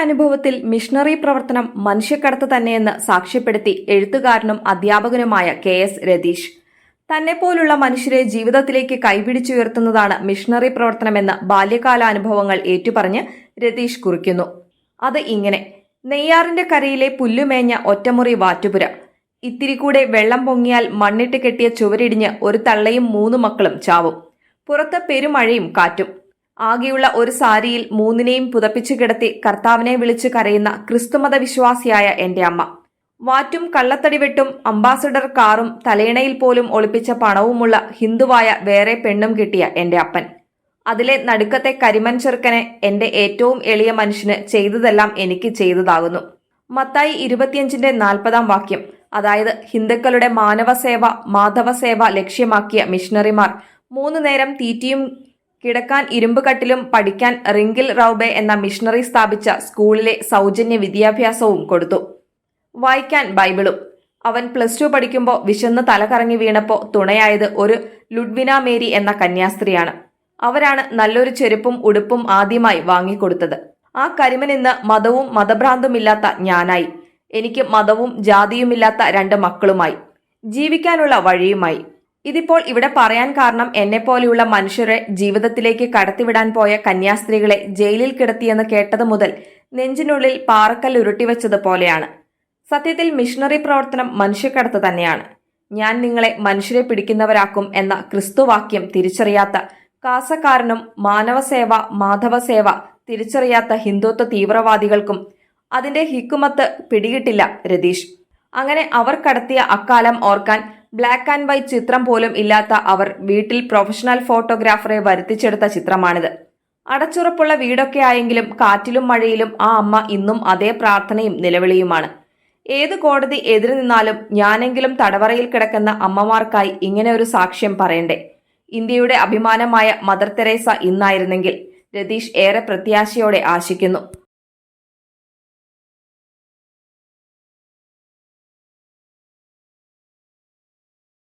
അനുഭവത്തിൽ മിഷണറി പ്രവർത്തനം മനുഷ്യക്കടത്ത് തന്നെയെന്ന് സാക്ഷ്യപ്പെടുത്തി എഴുത്തുകാരനും അധ്യാപകനുമായ കെ എസ് രതീഷ്. തന്നെപ്പോലുള്ള മനുഷ്യരെ ജീവിതത്തിലേക്ക് കൈപിടിച്ചുയർത്തുന്നതാണ് മിഷണറി പ്രവർത്തനമെന്ന് ബാല്യകാലാനുഭവങ്ങൾ ഏറ്റുപറഞ്ഞ് രതീഷ് കുറിക്കുന്നു. അത് ഇങ്ങനെ. നെയ്യാറിന്റെ കരയിലെ പുല്ലുമേഞ്ഞ ഒറ്റമുറി വാറ്റുപുര. ഇത്തിരി കൂടെ വെള്ളം പൊങ്ങിയാൽ മണ്ണിട്ട് കെട്ടിയ ചുവരിടിഞ്ഞ് ഒരു തള്ളയും മൂന്ന് മക്കളും ചാവും. പുറത്ത് പെരുമഴയും കാറ്റും. ആകെയുള്ള ഒരു സാരിയിൽ മൂന്നിനെയും പുതപ്പിച്ചു കിടത്തി കർത്താവിനെ വിളിച്ചു കരയുന്ന ക്രിസ്തുമത വിശ്വാസിയായ എന്റെ അമ്മ. വാറ്റും കള്ളത്തടിവെട്ടും അംബാസഡർ കാറും തലയിണയിൽ പോലും ഒളിപ്പിച്ച പണവുമുള്ള ഹിന്ദുവായ വേറെ പെണ്ണും കിട്ടിയ എന്റെ അപ്പൻ. അതിലെ നടുക്കത്തെ കരിമൻ ചെറുക്കനെ എന്റെ ഏറ്റവും എളിയ മനുഷ്യന് ചെയ്തതെല്ലാം എനിക്ക് ചെയ്തതാകുന്നു. മത്തായി ഇരുപത്തിയഞ്ചിന്റെ നാൽപ്പതാം വാക്യം. അതായത് ഹിന്ദുക്കളുടെ മാനവസേവ മാധവസേവ ലക്ഷ്യമാക്കിയ മിഷണറിമാർ മൂന്നു നേരം തീറ്റിയും കിടക്കാൻ ഇരുമ്പുകട്ടിലും പഠിക്കാൻ റിങ്കിൽ റൌബെ എന്ന മിഷണറി സ്ഥാപിച്ച സ്കൂളിലെ സൗജന്യ വിദ്യാഭ്യാസവും കൊടുത്തു. വായിക്കാൻ ബൈബിളും. അവൻ പ്ലസ് ടു പഠിക്കുമ്പോൾ വിശന്ന് തലകറങ്ങി വീണപ്പോൾ തുണയായത് ഒരു ലുഡ്വിന മേരി എന്ന കന്യാസ്ത്രീയാണ്. അവരാണ് നല്ലൊരു ചെരുപ്പും ഉടുപ്പും ആദ്യമായി വാങ്ങിക്കൊടുത്തത്. ആ കരിമൻ ഇന്ന് മതവും മതഭ്രാന്തുമില്ലാത്ത ഞാനായി. എനിക്ക് മതവും ജാതിയുമില്ലാത്ത രണ്ട് മക്കളുമായി. ജീവിക്കാനുള്ള വഴിയുമായി. ഇതിപ്പോൾ ഇവിടെ പറയാൻ കാരണം എന്നെ പോലെയുള്ള മനുഷ്യരെ ജീവിതത്തിലേക്ക് കടത്തിവിടാൻ പോയ കന്യാസ്ത്രീകളെ ജയിലിൽ കിടത്തിയെന്ന് കേട്ടത് മുതൽ നെഞ്ചിനുള്ളിൽ പാറക്കൽ ഉരുട്ടിവെച്ചതുപോലെയാണ് സത്യത്തിൽ മിഷണറി പ്രവർത്തനം മനുഷ്യക്കടത്ത് തന്നെയാണ്. ഞാൻ നിങ്ങളെ മനുഷ്യരെ പിടിക്കുന്നവരാക്കും എന്ന ക്രിസ്തുവാക്യം തിരിച്ചറിയാത്ത കാസക്കാരനും മാനവസേവ മാധവസേവ തിരിച്ചറിയാത്ത ഹിന്ദുത്വ തീവ്രവാദികൾക്കും അതിന്റെ ഹിക്കുമത്ത് പിടികിട്ടില്ല രതീഷ്. അങ്ങനെ അവർ കടത്തിയ അക്കാലം ഓർക്കാൻ ബ്ലാക്ക് ആൻഡ് വൈറ്റ് ചിത്രം പോലും ഇല്ലാത്ത അവർ വീട്ടിൽ പ്രൊഫഷണൽ ഫോട്ടോഗ്രാഫറെ വരുത്തിച്ചെടുത്ത ചിത്രമാണിത്. അടച്ചുറപ്പുള്ള വീടൊക്കെ ആയെങ്കിലും കാറ്റിലും മഴയിലും ആ അമ്മ ഇന്നും അതേ പ്രാർത്ഥനയും നിലവിളിയുമാണ്. ഏത് കോടതി എതിരു നിന്നാലും ഞാനെങ്കിലും തടവറയിൽ കിടക്കുന്ന അമ്മമാർക്കായി ഇങ്ങനെ ഒരു സാക്ഷ്യം പറയണ്ടേ? ഇന്ത്യയുടെ അഭിമാനമായ മദർ തെരേസ ഇന്നായിരുന്നെങ്കിൽ രതീഷ് ഏറെ പ്രത്യാശയോടെ ആശിക്കുന്നു.